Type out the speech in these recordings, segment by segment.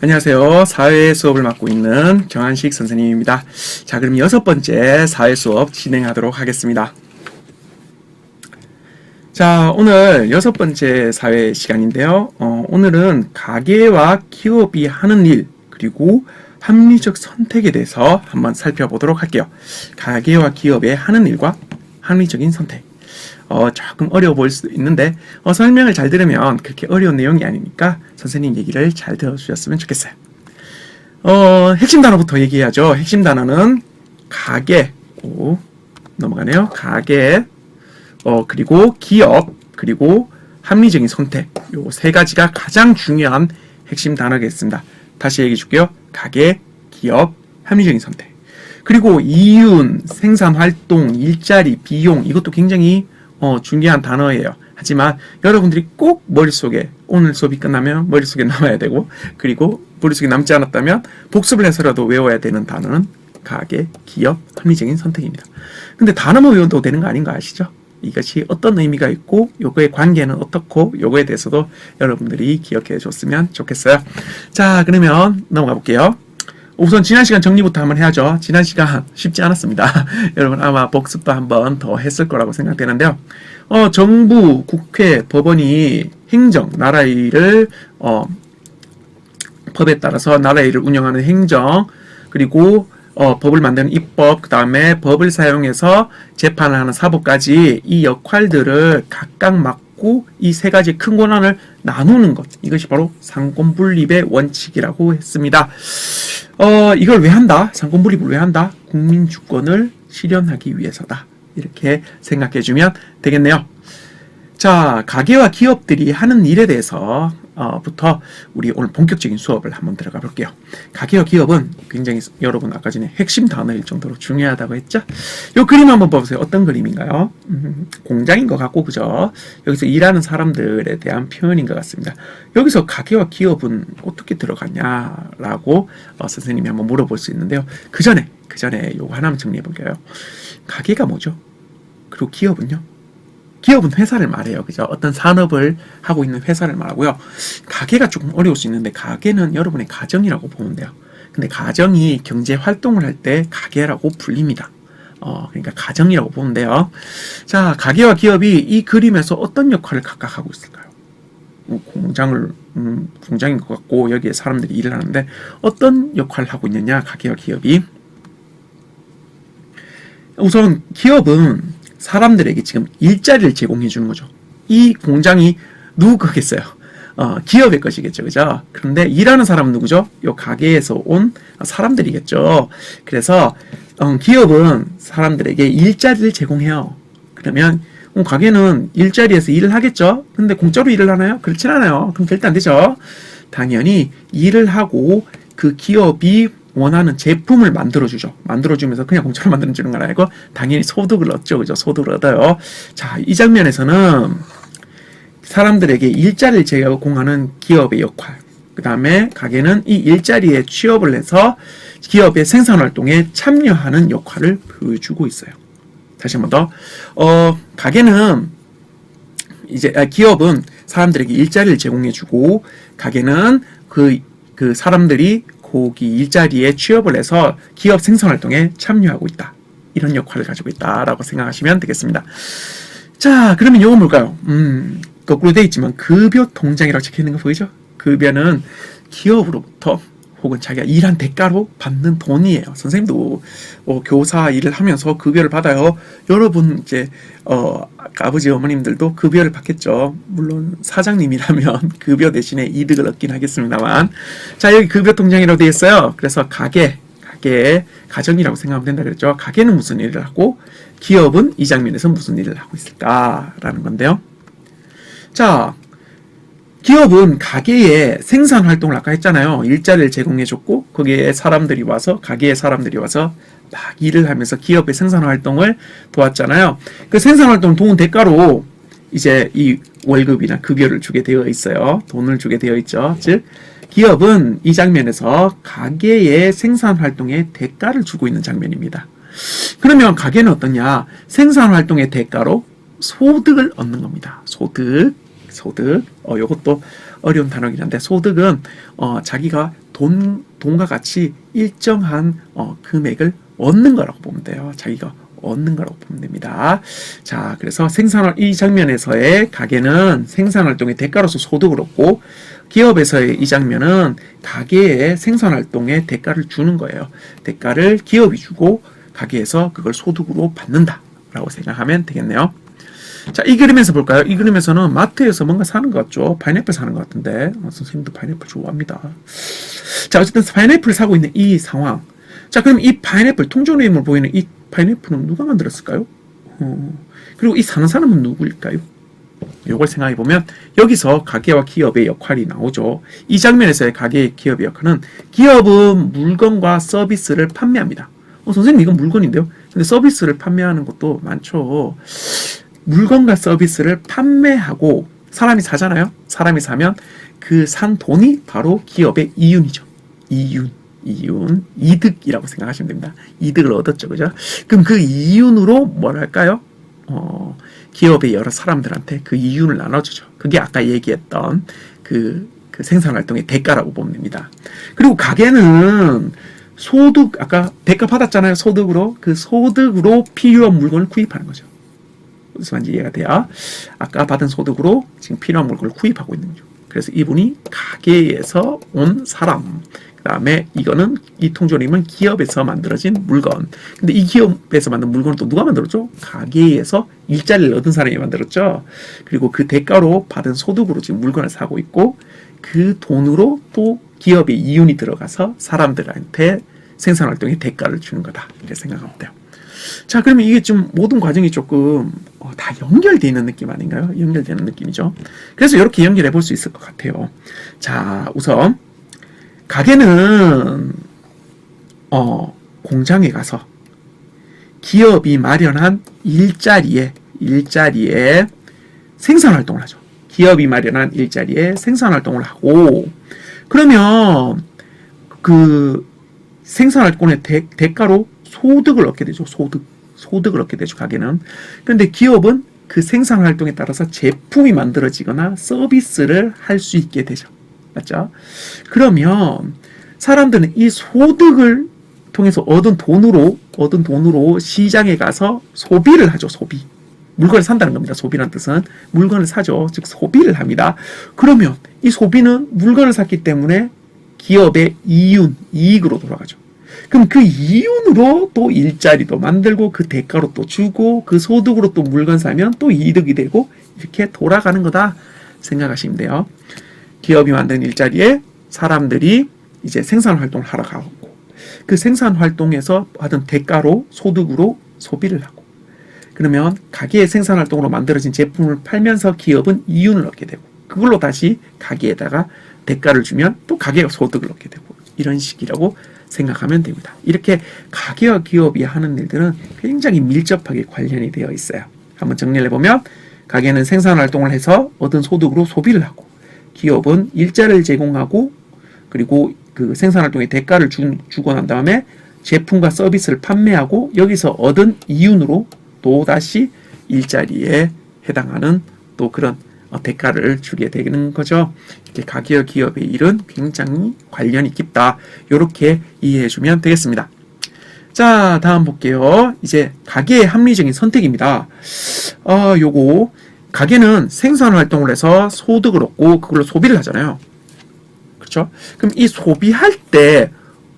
안녕하세요. 사회 수업을 맡고 있는 정한식 선생님입니다. 자, 그럼 여섯 번째 사회 수업 진행하도록 하겠습니다. 자, 오늘 여섯 번째 사회 시간인데요. 어, 오늘은 가계와 기업이 하는 일, 그리고 합리적 선택에 대해서 한번 살펴보도록 할게요. 가계와 기업의 하는 일과 합리적인 선택. 어, 조금 어려워 보일 수도 있는데, 어, 설명을 잘 들으면 그렇게 어려운 내용이 아니니까 선생님 얘기를 잘 들어주셨으면 좋겠어요. 어, 핵심 단어부터 얘기해야죠. 핵심 단어는 가계, 오, 넘어가네요. 가계, 어, 그리고 기업, 그리고 합리적인 선택. 요 세 가지가 가장 중요한 핵심 단어겠습니다. 다시 얘기해 줄게요. 가계, 기업, 합리적인 선택. 그리고 이윤, 생산 활동, 일자리, 비용 이것도 굉장히 어, 중요한 단어예요. 하지만 여러분들이 꼭 머릿속에 오늘 수업이 끝나면 머릿속에 남아야 되고 그리고 머릿속에 남지 않았다면 복습을 해서라도 외워야 되는 단어는 가계, 기업, 합리적인 선택입니다. 근데 단어만 외워도 되는 거 아닌 거 아시죠? 이것이 어떤 의미가 있고 요거의 관계는 어떻고 요거에 대해서도 여러분들이 기억해 줬으면 좋겠어요. 자, 그러면 넘어가 볼게요. 우선 지난 시간 정리부터 한번 해야죠. 지난 시간 쉽지 않았습니다. 여러분 아마 복습도 한번 더 했을 거라고 생각되는데요. 어, 정부, 국회, 법원이 행정, 나라 일을 어, 법에 따라서 나라 일을 운영하는 행정 그리고 어, 법을 만드는 입법, 그 다음에 법을 사용해서 재판을 하는 사법까지 이 역할들을 각각 맡고 이 세 가지 큰 권한을 나누는 것. 이것이 바로 상권분립의 원칙이라고 했습니다. 어, 이걸 왜 한다? 상권분립을 왜 한다? 국민 주권을 실현하기 위해서다. 이렇게 생각해 주면 되겠네요. 자, 가게와 기업들이 하는 일에 대해서 어, 부터 우리 오늘 본격적인 수업을 한번 들어가 볼게요. 가게와 기업은 굉장히 여러분 아까 전에 핵심 단어일 정도로 중요하다고 했죠. 이 그림 한번 보세요. 어떤 그림인가요? 음, 공장인 것 같고 그죠? 여기서 일하는 사람들에 대한 표현인 것 같습니다. 여기서 가게와 기업은 어떻게 들어가냐라고 어, 선생님이 한번 물어볼 수 있는데요. 그 전에 그 전에 요거 하나만 정리해 볼게요. 가게가 뭐죠? 그리고 기업은요? 기업은 회사를 말해요. 그죠? 어떤 산업을 하고 있는 회사를 말하고요. 가게가 조금 어려울 수 있는데 가게는 여러분의 가정이라고 보면 돼요. 근데 가정이 경제 활동을 할 때 가게라고 불립니다. 어, 그러니까 가정이라고 보면 돼요. 자, 가게와 기업이 이 그림에서 어떤 역할을 각각 하고 있을까요? 뭐 공장을 음, 공장인 것 같고 여기에 사람들이 일을 하는데 어떤 역할을 하고 있느냐 가게와 기업이 우선 기업은 사람들에게 지금 일자리를 제공해 주는 거죠. 이 공장이 누구 거겠어요? 어, 기업의 것이겠죠. 그죠? 그런데 일하는 사람은 누구죠? 요 가게에서 온 사람들이겠죠. 그래서 어, 기업은 사람들에게 일자리를 제공해요. 그러면 어, 가게는 일자리에서 일을 하겠죠. 근데 공짜로 일을 하나요? 그렇진 않아요. 그럼 절대 안 되죠. 당연히 일을 하고 그 기업이 원하는 제품을 만들어주죠. 만들어주면서 그냥 공짜로 만들어주는 건 아니고 당연히 소득을 얻죠. 그죠? 소득을 얻어요. 자, 이 장면에서는 사람들에게 일자리를 제공하는 기업의 역할. 그 다음에 가게는 이 일자리에 취업을 해서 기업의 생산 활동에 참여하는 역할을 보여주고 있어요. 다시 한번 더. 어, 가게는 이제 아, 기업은 사람들에게 일자리를 제공해주고 가게는 그, 그 사람들이 거기 일자리에 취업을 해서 기업 생산 활동에 참여하고 있다. 이런 역할을 가지고 있다라고 생각하시면 되겠습니다. 자, 그러면 이거 뭘까요? 음, 거꾸로 되어 있지만 급여 통장이라고 적혀 있는 거 보이죠? 급여는 기업으로부터 혹은 자기가 일한 대가로 받는 돈이에요. 선생님도 어, 교사 일을 하면서 급여를 받아요. 여러분 이제 어, 아버지 어머님들도 급여를 받겠죠. 물론 사장님이라면 급여 대신에 이득을 얻긴 하겠습니다만 자 여기 급여 통장이라고 되어 있어요. 그래서 가게 가게 가정이라고 생각하면 된다 그랬죠. 가게는 무슨 일을 하고 기업은 이 장면에서 무슨 일을 하고 있을까라는 건데요. 자 기업은 가게에 생산 활동을 아까 했잖아요. 일자리를 제공해줬고 거기에 사람들이 와서 가게에 사람들이 와서 막 일을 하면서 기업의 생산 활동을 도왔잖아요. 그 생산 활동 도운 대가로 이제 이 월급이나 급여를 주게 되어 있어요. 돈을 주게 되어 있죠. 즉 기업은 이 장면에서 가게의 생산 활동에 대가를 주고 있는 장면입니다. 그러면 가게는 어떠냐? 생산 활동의 대가로 소득을 얻는 겁니다. 소득. 소득. 어, 요것도 어려운 단어긴 한데, 소득은, 어, 자기가 돈, 돈과 같이 일정한 어, 금액을 얻는 거라고 보면 돼요. 자기가 얻는 거라고 보면 됩니다. 자, 그래서 생산활, 이 장면에서의 가게는 생산 활동의 대가로서 소득을 얻고 기업에서의 이 장면은 가게의 생산 활동의 대가를 주는 거예요. 대가를 기업이 주고 가게에서 그걸 소득으로 받는다. 라고 생각하면 되겠네요. 자, 이 그림에서 볼까요? 이 그림에서는 마트에서 뭔가 사는 것 같죠? 파인애플 사는 것 같은데. 어, 선생님도 파인애플 좋아합니다. 자, 어쨌든 파인애플을 사고 있는 이 상황. 자, 그럼 이 파인애플, 통조림을 보이는 이 파인애플은 누가 만들었을까요? 어, 그리고 이 사는 사람은 누구일까요? 요걸 생각해 보면 여기서 가게와 기업의 역할이 나오죠. 이 장면에서의 가게의 기업의 역할은 기업은 물건과 서비스를 판매합니다. 어, 선생님 이건 물건인데요. 근데 서비스를 판매하는 것도 많죠. 물건과 서비스를 판매하고 사람이 사잖아요. 사람이 사면 그 산 돈이 바로 기업의 이윤이죠. 이윤, 이윤, 이득이라고 생각하시면 됩니다. 이득을 얻었죠, 그죠? 그럼 그 이윤으로 뭘 할까요? 어, 기업의 여러 사람들한테 그 이윤을 나눠주죠. 그게 아까 얘기했던 그, 그 생산 활동의 대가라고 보면 됩니다. 그리고 가게는 소득, 아까 대가 받았잖아요. 소득으로. 그 소득으로 필요한 물건을 구입하는 거죠. 무슨 말인지 이해가 돼요. 아까 받은 소득으로 지금 필요한 물건을 구입하고 있는 중. 그래서 이분이 가게에서 온 사람. 그 다음에 이거는 이 통조림은 기업에서 만들어진 물건. 근데 이 기업에서 만든 물건을 또 누가 만들었죠? 가게에서 일자리를 얻은 사람이 만들었죠. 그리고 그 대가로 받은 소득으로 지금 물건을 사고 있고 그 돈으로 또 기업의 이윤이 들어가서 사람들한테 생산 활동의 대가를 주는 거다. 이렇게 생각하면 돼요. 자, 그러면 이게 좀 모든 과정이 조금 어, 다 연결되어 있는 느낌 아닌가요? 연결되는 느낌이죠. 그래서 이렇게 연결해 볼 수 있을 것 같아요. 자, 우선 가게는 어, 공장에 가서 기업이 마련한 일자리에 일자리에 생산 활동을 하죠. 기업이 마련한 일자리에 생산 활동을 하고 그러면 그 생산 활동의 대, 대가로 소득을 얻게 되죠. 소득. 소득을 얻게 되죠. 가게는. 그런데 기업은 그 생산 활동에 따라서 제품이 만들어지거나 서비스를 할 수 있게 되죠. 맞죠? 그러면 사람들은 이 소득을 통해서 얻은 돈으로 얻은 돈으로 시장에 가서 소비를 하죠. 소비. 물건을 산다는 겁니다. 소비란 뜻은 물건을 사죠. 즉 소비를 합니다. 그러면 이 소비는 물건을 샀기 때문에 기업의 이윤, 이익으로 돌아가죠. 그럼 그 이윤으로 또 일자리도 만들고 그 대가로 또 주고 그 소득으로 또 물건 사면 또 이득이 되고 이렇게 돌아가는 거다 생각하시면 돼요. 기업이 만든 일자리에 사람들이 이제 생산 활동을 하러 가고 그 생산 활동에서 받은 대가로 소득으로 소비를 하고 그러면 가게의 생산 활동으로 만들어진 제품을 팔면서 기업은 이윤을 얻게 되고 그걸로 다시 가게에다가 대가를 주면 또 가게가 소득을 얻게 되고 이런 식이라고 생각하면 됩니다. 이렇게 가게와 기업이 하는 일들은 굉장히 밀접하게 관련이 되어 있어요. 한번 정리를 해보면 가게는 생산 활동을 해서 얻은 소득으로 소비를 하고 기업은 일자를 제공하고 그리고 그 생산 활동의 대가를 주, 주고 난 다음에 제품과 서비스를 판매하고 여기서 얻은 이윤으로 또다시 일자리에 해당하는 또 그런 어, 대가를 주게 되는 거죠. 이렇게 가게와 기업의 일은 굉장히 관련이 깊다. 이렇게 이해해 주면 되겠습니다. 자, 다음 볼게요. 이제 가게의 합리적인 선택입니다. 어, 요거 가게는 생산 활동을 해서 소득을 얻고 그걸로 소비를 하잖아요. 그렇죠? 그럼 이 소비할 때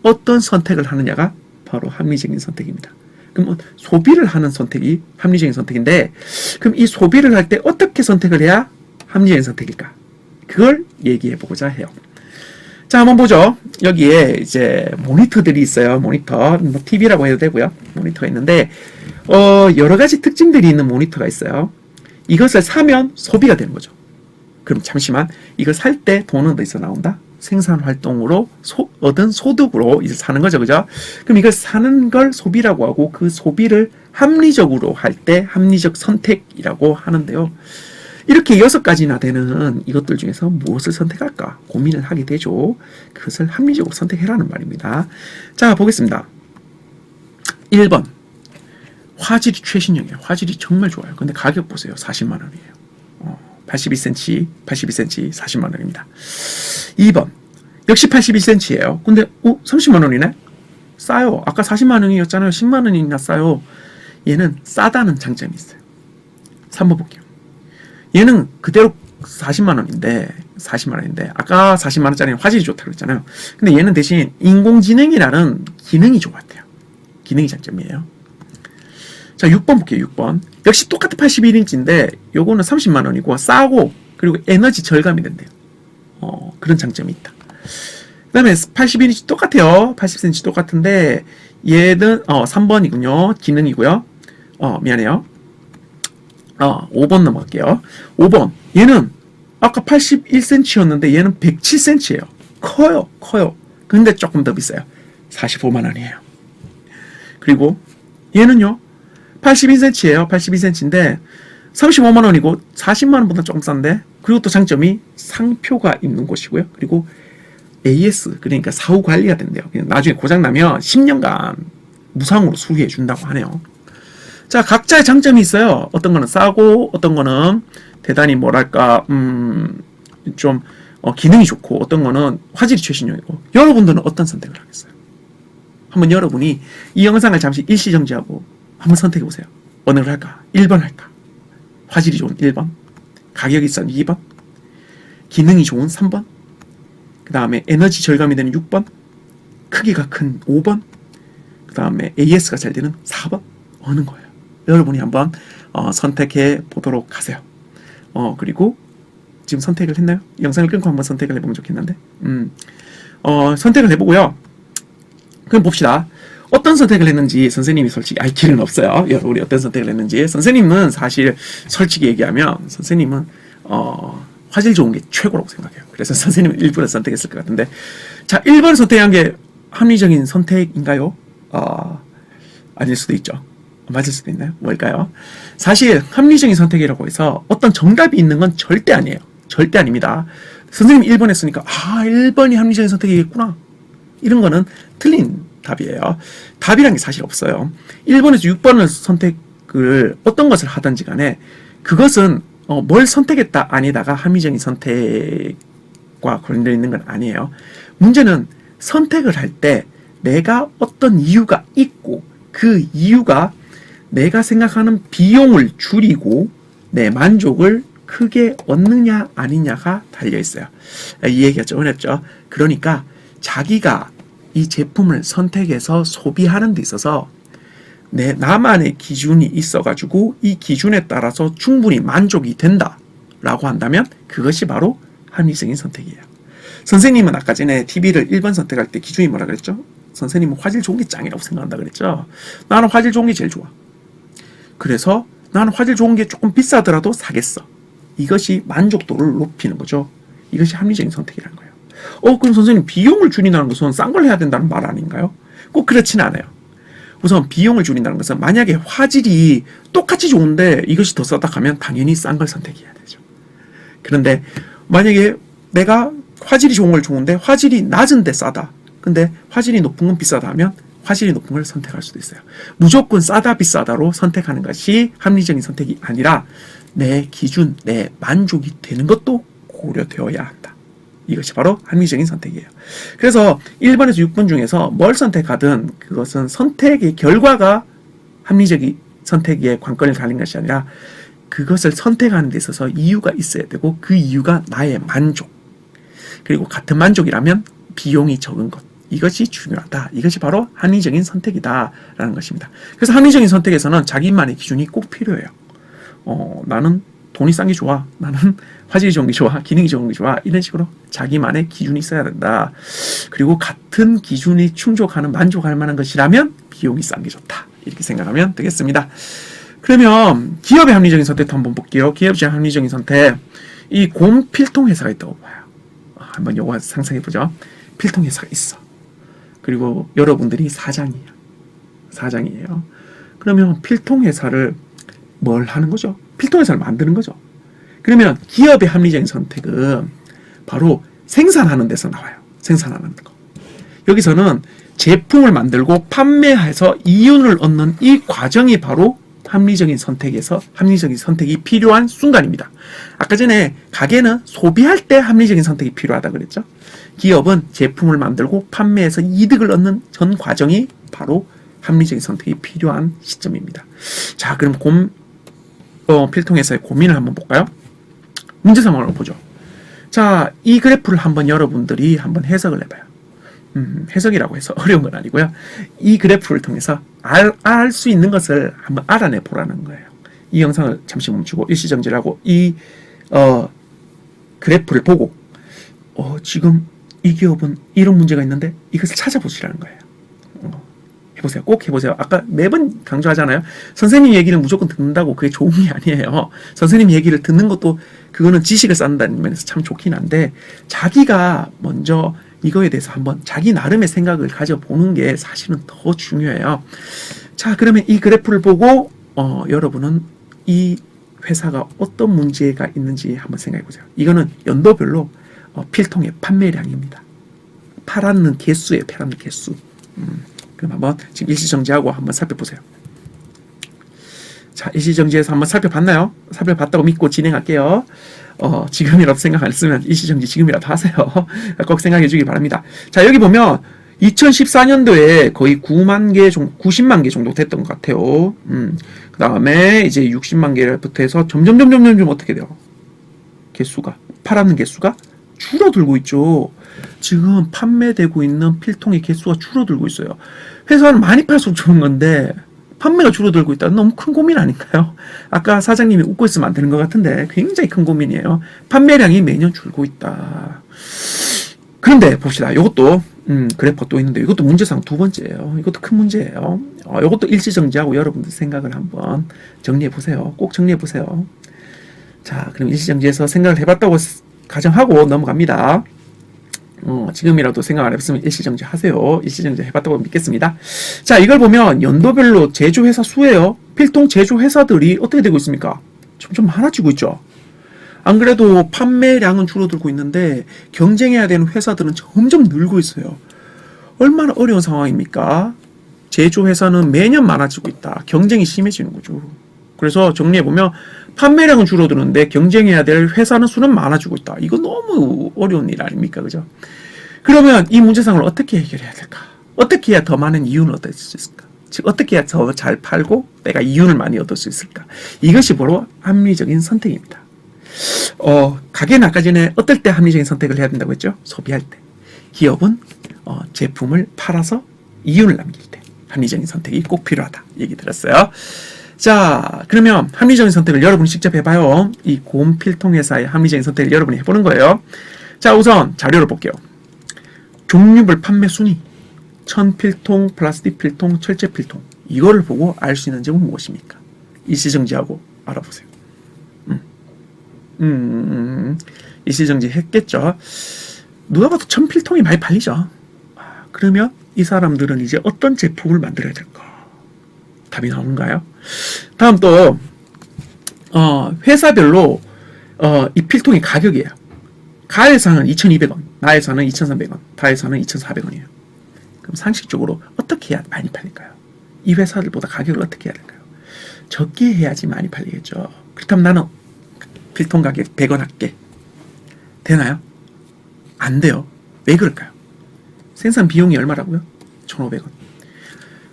어떤 선택을 하느냐가 바로 합리적인 선택입니다. 그럼 소비를 하는 선택이 합리적인 선택인데 그럼 이 소비를 할 때 어떻게 선택을 해야 합리적인 선택일까? 그걸 얘기해 보고자 해요. 자, 한번 보죠. 여기에 이제 모니터들이 있어요. 모니터. 뭐 TV라고 해도 되고요. 모니터가 있는데, 어, 여러 가지 특징들이 있는 모니터가 있어요. 이것을 사면 소비가 되는 거죠. 그럼 잠시만, 이걸 살 때 돈은 어디서 나온다? 생산 활동으로 소, 얻은 소득으로 이제 사는 거죠. 그죠? 그럼 이걸 사는 걸 소비라고 하고 그 소비를 합리적으로 할 때 합리적 선택이라고 하는데요. 이렇게 여섯 가지나 되는 이것들 중에서 무엇을 선택할까 고민을 하게 되죠. 그것을 합리적으로 선택해라는 말입니다. 자, 보겠습니다. 1번. 화질이 최신형이에요. 화질이 정말 좋아요. 근데 가격 보세요. 40만 원이에요. 어, 82cm, 82cm, 40만 원입니다. 2번. 역시 81cm예요. 근데 어 30만 원이네. 싸요. 아까 40만 원이었잖아요. 10만 원이나 싸요. 얘는 싸다는 장점이 있어요. 3번 볼게요. 얘는 그대로 40만 원인데 40만 원인데 아까 40만 원짜리 화질이 좋다고 그랬잖아요. 근데 얘는 대신 인공지능이라는 기능이 좋았대요. 기능이 장점이에요. 자, 6번 볼게요. 6번. 역시 똑같은 81인치인데 요거는 30만 원이고 싸고 그리고 에너지 절감이 된대요. 어, 그런 장점이 있다. 그다음에 81인치 똑같아요. 80cm 똑같은데 얘는 어 3번이군요. 기능이고요. 어 미안해요. 어 5번 넘어갈게요. 5번 얘는 아까 81cm였는데 얘는 107cm예요. 커요, 커요. 근데 조금 더 비싸요. 45만 원이에요. 그리고 얘는요 82cm예요. 82cm인데 35만 원이고 40만 원보다 조금 싼데 그리고 또 장점이 상표가 있는 곳이고요. 그리고 AS 그러니까 사후 관리가 된대요. 나중에 고장 나면 10년간 무상으로 수리해 준다고 하네요. 자 각자의 장점이 있어요. 어떤 거는 싸고 어떤 거는 대단히 뭐랄까 음 좀 어, 기능이 좋고 어떤 거는 화질이 최신형이고 여러분들은 어떤 선택을 하겠어요? 한번 여러분이 이 영상을 잠시 일시 정지하고 한번 선택해 보세요. 어느 걸 할까? 1번 할까? 화질이 좋은 1번, 가격이 싼 2번, 기능이 좋은 3번, 그 다음에 에너지 절감이 되는 6번, 크기가 큰 5번, 그 다음에 AS가 잘 되는 4번, 어느 거예요? 여러분이 한번 어, 선택해 보도록 하세요. 어, 그리고 지금 선택을 했나요? 영상을 끊고 한번 선택을 해보면 좋겠는데, 음, 어, 선택을 해보고요. 그럼 봅시다. 어떤 선택을 했는지 선생님이 솔직히 알 길은 없어요. 여러분이 어떤 선택을 했는지. 선생님은 사실 솔직히 얘기하면 선생님은 어, 화질 좋은 게 최고라고 생각해요. 그래서 선생님은 1번을 선택했을 것 같은데 자 1번 선택한 게 합리적인 선택인가요? 어, 아닐 수도 있죠. 맞을 수도 있나요? 뭘까요? 사실 합리적인 선택이라고 해서 어떤 정답이 있는 건 절대 아니에요. 절대 아닙니다. 선생님이 1번 했으니까 아 1번이 합리적인 선택이겠구나. 이런 거는 틀린 답이에요. 답이란 게 사실 없어요. 1번에서 6번을 선택을 어떤 것을 하든지 간에 그것은 어, 뭘 선택했다 아니다가 합리적인 선택과 관련되어 있는 건 아니에요. 문제는 선택을 할 때 내가 어떤 이유가 있고 그 이유가 내가 생각하는 비용을 줄이고 내 만족을 크게 얻느냐 아니냐가 달려 있어요. 이 얘기가 좀 어렵죠. 그러니까 자기가 이 제품을 선택해서 소비하는 데 있어서 내 나만의 기준이 있어가지고 이 기준에 따라서 충분히 만족이 된다라고 한다면 그것이 바로 합리적인 선택이에요. 선생님은 아까 전에 TV를 1번 선택할 때 기준이 뭐라 그랬죠? 선생님은 화질 좋은 게 짱이라고 생각한다 그랬죠? 나는 화질 좋은 게 제일 좋아. 그래서 나는 화질 좋은 게 조금 비싸더라도 사겠어. 이것이 만족도를 높이는 거죠. 이것이 합리적인 선택이라는 거예요. 어, 그럼 선생님 비용을 줄인다는 것은 싼 걸 해야 된다는 말 아닌가요? 꼭 그렇진 않아요. 우선 비용을 줄인다는 것은 만약에 화질이 똑같이 좋은데 이것이 더 싸다 하면 당연히 싼 걸 선택해야 되죠. 그런데 만약에 내가 화질이 좋은 걸 좋은데 화질이 낮은데 싸다. 근데 화질이 높은 건 비싸다 하면 화질이 높은 걸 선택할 수도 있어요. 무조건 싸다 비싸다로 선택하는 것이 합리적인 선택이 아니라 내 기준, 내 만족이 되는 것도 고려되어야 한다. 이것이 바로 합리적인 선택이에요. 그래서 1번에서 6번 중에서 뭘 선택하든 그것은 선택의 결과가 합리적인 선택의 관건을 가진 것이 아니라 그것을 선택하는 데 있어서 이유가 있어야 되고 그 이유가 나의 만족. 그리고 같은 만족이라면 비용이 적은 것. 이것이 중요하다. 이것이 바로 합리적인 선택이다라는 것입니다. 그래서 합리적인 선택에서는 자기만의 기준이 꼭 필요해요. 어, 나는 돈이 싼 게 좋아. 나는 화질이 좋은 게 좋아. 기능이 좋은 게 좋아. 이런 식으로 자기만의 기준이 있어야 된다. 그리고 같은 기준이 충족하는 만족할 만한 것이라면 비용이 싼 게 좋다. 이렇게 생각하면 되겠습니다. 그러면 기업의 합리적인 선택도 한번 볼게요. 기업의 합리적인 선택. 이 곰 필통 회사가 있다고 봐요. 아, 한번 요거 상상해 보죠. 필통 회사가 있어. 그리고 여러분들이 사장이에요. 사장이에요. 그러면 필통 회사를 뭘 하는 거죠? 필통 회사를 만드는 거죠. 그러면 기업의 합리적인 선택은 바로 생산하는 데서 나와요. 생산하는 거. 여기서는 제품을 만들고 판매해서 이윤을 얻는 이 과정이 바로 합리적인 선택에서 합리적인 선택이 필요한 순간입니다. 아까 전에 가게는 소비할 때 합리적인 선택이 필요하다 그랬죠. 기업은 제품을 만들고 판매해서 이득을 얻는 전 과정이 바로 합리적인 선택이 필요한 시점입니다. 자, 그럼 곰 어, 필통에서의 고민을 한번 볼까요? 문제 상황을 보죠. 자, 이 그래프를 한번 여러분들이 한번 해석을 해봐요. 음, 해석이라고 해서 어려운 건 아니고요. 이 그래프를 통해서 알, 알수 있는 것을 한번 알아내 보라는 거예요. 이 영상을 잠시 멈추고 일시정지하고 이, 어, 그래프를 보고, 어, 지금 이 기업은 이런 문제가 있는데 이것을 찾아보시라는 거예요. 어, 해보세요. 꼭 해보세요. 아까 매번 강조하잖아요. 선생님 얘기를 무조건 듣는다고 그게 좋은 게 아니에요. 선생님 얘기를 듣는 것도 그거는 지식을 쌓는다는 면에서 참 좋긴 한데 자기가 먼저 이거에 대해서 한번 자기 나름의 생각을 가져보는 게 사실은 더 중요해요. 자, 그러면 이 그래프를 보고 어, 여러분은 이 회사가 어떤 문제가 있는지 한번 생각해 보세요. 이거는 연도별로 어, 필통의 판매량입니다. 팔았는 개수예요. 팔았는 개수. 음, 그럼 한번 지금 일시정지하고 한번 살펴보세요. 자, 일시정지해서 한번 살펴봤나요? 살펴봤다고 믿고 진행할게요. 어, 지금이라도 생각 안 했으면 일시정지 지금이라도 하세요. 꼭 생각해 주길 바랍니다. 자, 여기 보면 2014년도에 거의 9만 개 정도, 90만 개 정도 됐던 것 같아요. 음, 그 다음에 이제 60만 개부터 해서 점점, 점점, 점점 어떻게 돼요? 개수가, 팔았는 개수가 줄어들고 있죠. 지금 판매되고 있는 필통의 개수가 줄어들고 있어요. 회사는 많이 팔수록 좋은 건데 판매가 줄어들고 있다. 너무 큰 고민 아닌가요? 아까 사장님이 웃고 있으면 안 되는 것 같은데 굉장히 큰 고민이에요. 판매량이 매년 줄고 있다. 그런데 봅시다. 이것도 음, 그래퍼 또 있는데 이것도 문제상 두 번째예요. 이것도 큰 문제예요. 어, 이것도 일시정지하고 여러분들 생각을 한번 정리해 보세요. 꼭 정리해 보세요. 자, 그럼 일시정지해서 생각을 해봤다고 가정하고 넘어갑니다. 어, 지금이라도 생각 안 해봤으면 일시정지 하세요. 일시정지 해봤다고 믿겠습니다. 자, 이걸 보면 연도별로 제조회사 수예요. 필통 제조회사들이 어떻게 되고 있습니까? 점점 많아지고 있죠. 안 그래도 판매량은 줄어들고 있는데 경쟁해야 되는 회사들은 점점 늘고 있어요. 얼마나 어려운 상황입니까? 제조회사는 매년 많아지고 있다. 경쟁이 심해지는 거죠. 그래서 정리해보면 판매량은 줄어드는데 경쟁해야 될 회사는 수는 많아지고 있다. 이거 너무 어려운 일 아닙니까? 그죠? 그러면 이 문제상을 어떻게 해결해야 될까? 어떻게 해야 더 많은 이윤을 얻을 수 있을까? 즉, 어떻게 해야 더 잘 팔고 내가 이윤을 많이 얻을 수 있을까? 이것이 바로 합리적인 선택입니다. 어, 가게는 아까 전에 어떨 때 합리적인 선택을 해야 된다고 했죠? 소비할 때. 기업은 어, 제품을 팔아서 이윤을 남길 때 합리적인 선택이 꼭 필요하다. 얘기 들었어요. 자, 그러면 합리적인 선택을 여러분이 직접 해봐요. 이 곰필통 회사의 합리적인 선택을 여러분이 해보는 거예요. 자, 우선 자료를 볼게요. 종류별 판매 순위, 천필통, 플라스틱 필통, 철제 필통. 이거를 보고 알 수 있는 점은 무엇입니까? 일시정지하고 알아보세요. 음, 음, 음, 일시정지 했겠죠. 누가 봐도 천필통이 많이 팔리죠. 아, 그러면 이 사람들은 이제 어떤 제품을 만들어야 될까? 답이 나오는가요? 다음 또, 어, 회사별로, 어, 이 필통의 가격이에요. 가에서는 2,200원, 나에서는 2,300원, 다에서는 2,400원이에요. 그럼 상식적으로 어떻게 해야 많이 팔릴까요? 이 회사들보다 가격을 어떻게 해야 될까요? 적게 해야지 많이 팔리겠죠. 그렇다면 나는 필통 가격 100원 할게. 되나요? 안 돼요. 왜 그럴까요? 생산 비용이 얼마라고요? 1,500원.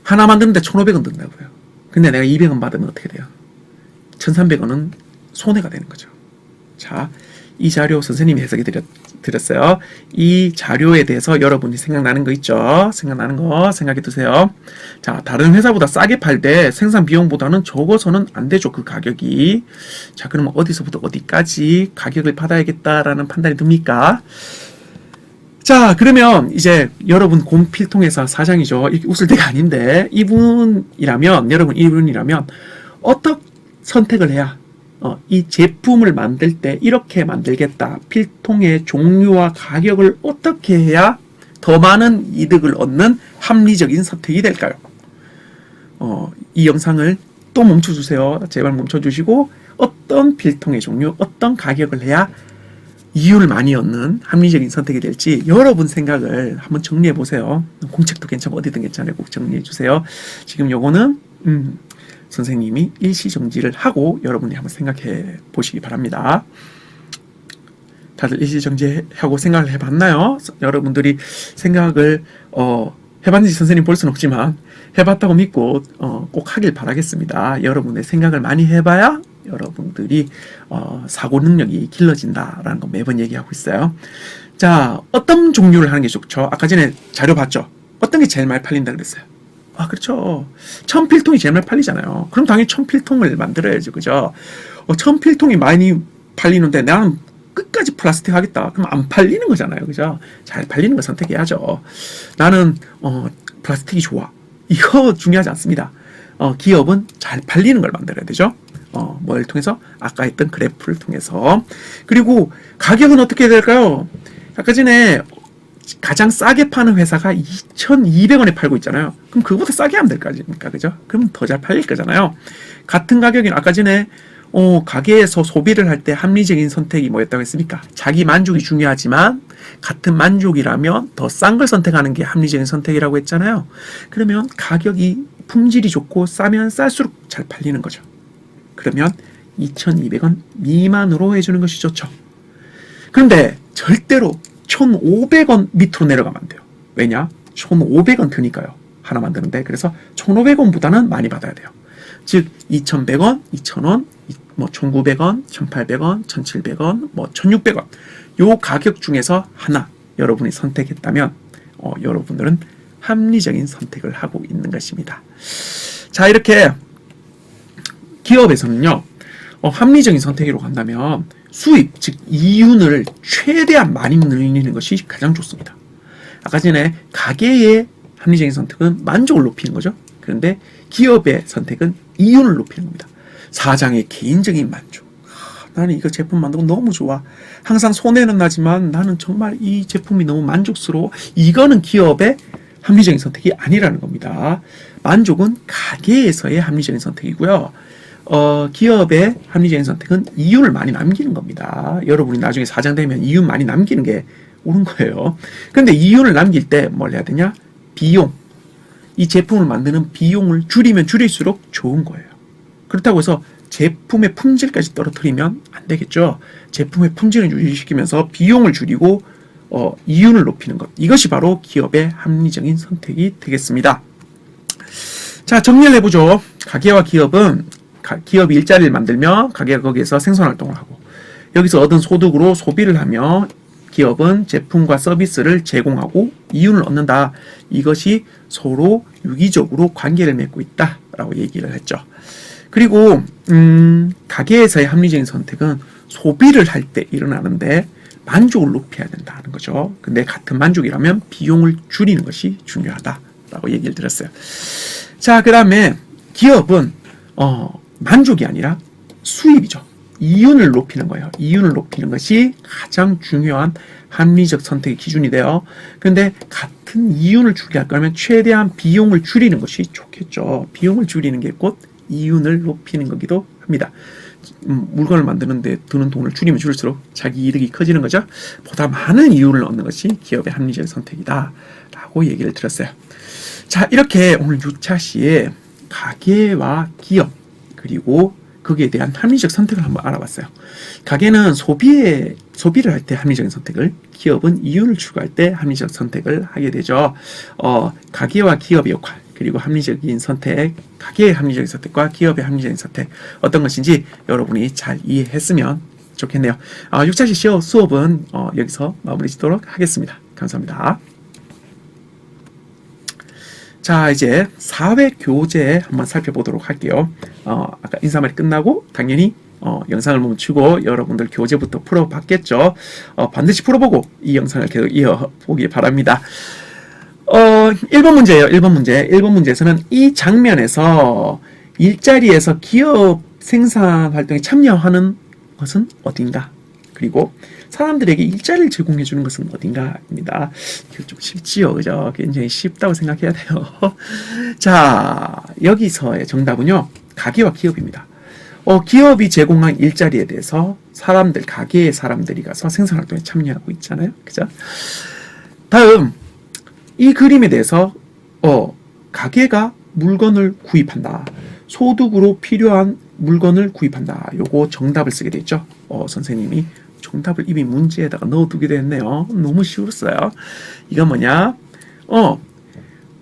하나 만드는데 1,500원 든다고요. 근데 내가 200원 받으면 어떻게 돼요? 1,300원은 손해가 되는 거죠. 자, 이 자료 선생님이 해석해 드렸, 드렸어요. 이 자료에 대해서 여러분이 생각나는 거 있죠? 생각나는 거 생각해 두세요. 자, 다른 회사보다 싸게 팔 때 생산 비용보다는 적어서는 안 되죠. 그 가격이. 자, 그러면 어디서부터 어디까지 가격을 받아야겠다라는 판단이 듭니까? 자, 그러면 이제 여러분 곰필통에서 사장이죠. 이렇게 웃을 때가 아닌데 이분이라면 여러분 이분이라면 어떤 선택을 해야 어, 이 제품을 만들 때 이렇게 만들겠다. 필통의 종류와 가격을 어떻게 해야 더 많은 이득을 얻는 합리적인 선택이 될까요? 어, 이 영상을 또 멈춰주세요. 제발 멈춰주시고 어떤 필통의 종류, 어떤 가격을 해야 이윤을 많이 얻는 합리적인 선택이 될지 여러분 생각을 한번 정리해 보세요. 공책도 괜찮고 어디든 괜찮아요. 꼭 정리해 주세요. 지금 요거는 음, 선생님이 일시 정지를 하고 여러분이 한번 생각해 보시기 바랍니다. 다들 일시 정지하고 생각을 해봤나요? 여러분들이 생각을 어, 해봤는지 선생님 볼 수는 없지만 해봤다고 믿고 어, 꼭 하길 바라겠습니다. 여러분의 생각을 많이 해봐야 여러분들이 어, 사고 능력이 길러진다라는 거 매번 얘기하고 있어요. 자, 어떤 종류를 하는 게 좋죠? 아까 전에 자료 봤죠? 어떤 게 제일 많이 팔린다 그랬어요? 아, 그렇죠. 천필통이 제일 많이 팔리잖아요. 그럼 당연히 천필통을 만들어야죠. 그죠? 어, 천필통이 많이 팔리는데 나는 끝까지 플라스틱 하겠다. 그럼 안 팔리는 거잖아요. 그죠? 잘 팔리는 거 선택해야죠. 나는, 어, 플라스틱이 좋아. 이거 중요하지 않습니다. 어, 기업은 잘 팔리는 걸 만들어야 되죠. 어, 뭘 통해서? 아까 했던 그래프를 통해서. 그리고 가격은 어떻게 될까요? 아까 전에 가장 싸게 파는 회사가 2,200원에 팔고 있잖아요. 그럼 그거보다 싸게 하면 될 거 아닙니까? 그죠? 그럼 더 잘 팔릴 거잖아요. 같은 가격인 아까 전에 어, 가게에서 소비를 할 때 합리적인 선택이 뭐였다고 했습니까? 자기 만족이 중요하지만 같은 만족이라면 더 싼 걸 선택하는 게 합리적인 선택이라고 했잖아요. 그러면 가격이 품질이 좋고 싸면 쌀수록 잘 팔리는 거죠. 그러면 2,200원 미만으로 해주는 것이 좋죠. 그런데 절대로 1,500원 밑으로 내려가면 안 돼요. 왜냐? 1,500원 드니까요. 하나 만드는데. 그래서 1,500원보다는 많이 받아야 돼요. 즉 2,100원, 2,000원, 뭐 1,900원, 1,800원, 1,700원, 뭐 1,600원. 요 가격 중에서 하나 여러분이 선택했다면 어, 여러분들은 합리적인 선택을 하고 있는 것입니다. 자, 이렇게 기업에서는요. 어, 합리적인 선택으로 간다면 수입, 즉 이윤을 최대한 많이 늘리는 것이 가장 좋습니다. 아까 전에 가게의 합리적인 선택은 만족을 높이는 거죠. 그런데 기업의 선택은 이윤을 높이는 겁니다. 사장의 개인적인 만족. 아, 나는 이거 제품 만들고 너무 좋아. 항상 손해는 나지만 나는 정말 이 제품이 너무 만족스러워. 이거는 기업의 합리적인 선택이 아니라는 겁니다. 만족은 가게에서의 합리적인 선택이고요. 어, 기업의 합리적인 선택은 이윤을 많이 남기는 겁니다. 여러분이 나중에 사장 되면 이윤 많이 남기는 게 옳은 거예요. 근데 이윤을 남길 때 뭘 해야 되냐? 비용. 이 제품을 만드는 비용을 줄이면 줄일수록 좋은 거예요. 그렇다고 해서 제품의 품질까지 떨어뜨리면 안 되겠죠. 제품의 품질을 유지시키면서 비용을 줄이고 어, 이윤을 높이는 것. 이것이 바로 기업의 합리적인 선택이 되겠습니다. 자, 정리를 해보죠. 가게와 기업은 가- 기업이 일자리를 만들며 가게가 거기에서 생산 활동을 하고 여기서 얻은 소득으로 소비를 하며 기업은 제품과 서비스를 제공하고 이윤을 얻는다. 이것이 서로 유기적으로 관계를 맺고 있다라고 얘기를 했죠. 그리고 음, 가게에서의 합리적인 선택은 소비를 할 때 일어나는데 만족을 높여야 된다는 거죠. 근데 같은 만족이라면 비용을 줄이는 것이 중요하다라고 얘기를 드렸어요. 자, 그 다음에 기업은 어, 만족이 아니라 수입이죠. 이윤을 높이는 거예요. 이윤을 높이는 것이 가장 중요한 합리적 선택의 기준이 돼요. 근데 같은 이윤을 줄게 할 거면 최대한 비용을 줄이는 것이 좋겠죠. 비용을 줄이는 게 곧 이윤을 높이는 거기도 합니다. 음, 물건을 만드는데 드는 돈을 줄이면 줄일수록 자기 이득이 커지는 거죠. 보다 많은 이윤을 얻는 것이 기업의 합리적 선택이다. 라고 얘기를 드렸어요. 자, 이렇게 오늘 6차 시에 가게와 기업, 그리고 거기에 대한 합리적 선택을 한번 알아봤어요. 가게는 소비에, 소비를 할 때 합리적인 선택을, 기업은 이윤을 추구할 때 합리적 선택을 하게 되죠. 어, 가게와 기업의 역할, 그리고 합리적인 선택, 가게의 합리적인 선택과 기업의 합리적인 선택, 어떤 것인지 여러분이 잘 이해했으면 좋겠네요. 어, 6차 시 수업은 어, 여기서 마무리 짓도록 하겠습니다. 감사합니다. 자, 이제 사회 교재 한번 살펴보도록 할게요. 어, 아까 인사말이 끝나고 당연히 어, 영상을 멈추고 여러분들 교재부터 풀어봤겠죠. 어, 반드시 풀어보고 이 영상을 계속 이어보기 바랍니다. 어, 1번 문제예요. 1번 문제. 1번 문제에서는 이 장면에서 일자리에서 기업 생산 활동에 참여하는 것은 어딘가? 그리고 사람들에게 일자리를 제공해 주는 것은 어딘가입니다. 이거 좀 쉽지요, 그죠? 굉장히 쉽다고 생각해야 돼요. 자, 여기서의 정답은요, 가게와 기업입니다. 어, 기업이 제공한 일자리에 대해서 사람들, 가게의 사람들이 가서 생산 활동에 참여하고 있잖아요, 그죠? 다음, 이 그림에 대해서 어, 가게가 물건을 구입한다. 소득으로 필요한 물건을 구입한다. 요거 정답을 쓰게 돼 있죠. 어, 선생님이 정답을 이미 문제에다가 넣어두기도 했네요. 너무 쉬웠어요. 이건 뭐냐? 어,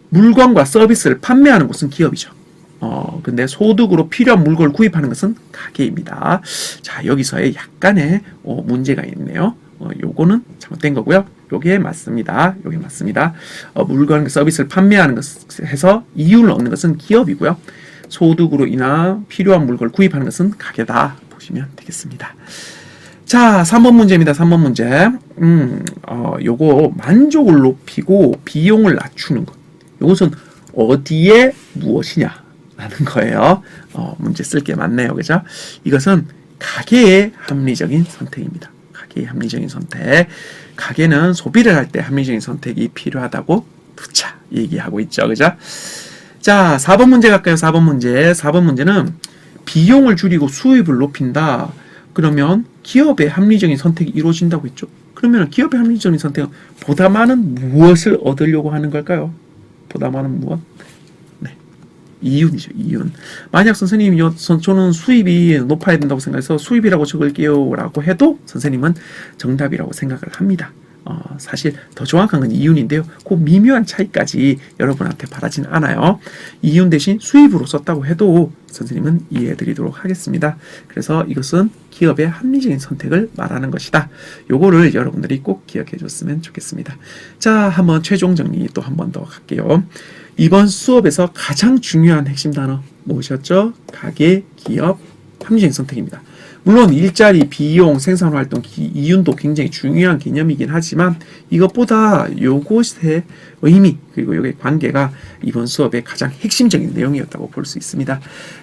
물건과 서비스를 판매하는 곳은 기업이죠. 어, 근데 소득으로 필요한 물건을 구입하는 것은 가게입니다. 자, 여기서의 약간의 어, 문제가 있네요. 어, 요거는 잘못된 거고요. 요게 맞습니다. 요게 맞습니다. 어, 물건 서비스를 판매하는 것에서 이윤을 얻는 것은 기업이고요. 소득으로 인한 필요한 물건을 구입하는 것은 가게다 보시면 되겠습니다. 자, 3번 문제입니다. 3번 문제. 음, 어, 요거 만족을 높이고 비용을 낮추는 것. 요것은 어디에 무엇이냐? 라는 거예요. 어, 문제 쓸 게 많네요. 그죠? 이것은 가계의 합리적인 선택입니다. 가계의 합리적인 선택. 가계는 소비를 할 때 합리적인 선택이 필요하다고 부차 얘기하고 있죠. 그죠? 자, 4번 문제 갈까요? 4번 문제. 4번 문제는 비용을 줄이고 수입을 높인다. 그러면 기업의 합리적인 선택이 이루어진다고 했죠. 그러면 기업의 합리적인 선택은 보다 많은 무엇을 얻으려고 하는 걸까요? 보다 많은 무엇? 네. 이윤이죠, 이윤. 만약 선생님이 저는 수입이 높아야 된다고 생각해서 수입이라고 적을게요 라고 해도 선생님은 정답이라고 생각을 합니다. 어, 사실 더 정확한 건 이윤인데요. 그 미묘한 차이까지 여러분한테 바라진 않아요. 이윤 대신 수입으로 썼다고 해도 선생님은 이해해 드리도록 하겠습니다. 그래서 이것은 기업의 합리적인 선택을 말하는 것이다. 요거를 여러분들이 꼭 기억해 줬으면 좋겠습니다. 자, 한번 최종 정리 또 한 번 더 갈게요. 이번 수업에서 가장 중요한 핵심 단어 무엇이었죠? 가계, 기업, 합리적인 선택입니다. 물론 일자리, 비용, 생산활동, 기- 이윤도 굉장히 중요한 개념이긴 하지만 이것보다 요것의 의미 그리고 요의 관계가 이번 수업의 가장 핵심적인 내용이었다고 볼 수 있습니다.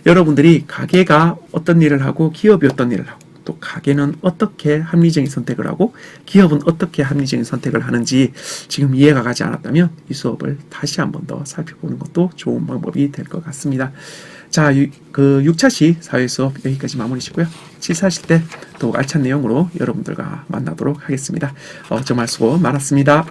여러분들이 가게가 어떤 일을 하고 기업이 어떤 일을 하고 또 가게는 어떻게 합리적인 선택을 하고 기업은 어떻게 합리적인 선택을 하는지 지금 이해가 가지 않았다면 이 수업을 다시 한 번 더 살펴보는 것도 좋은 방법이 될 것 같습니다. 자, 유- 그 6차시 사회 수업 여기까지 마무리 시고요. 7사시 때 더욱 알찬 내용으로 여러분들과 만나도록 하겠습니다. 어, 정말 수고 많았습니다.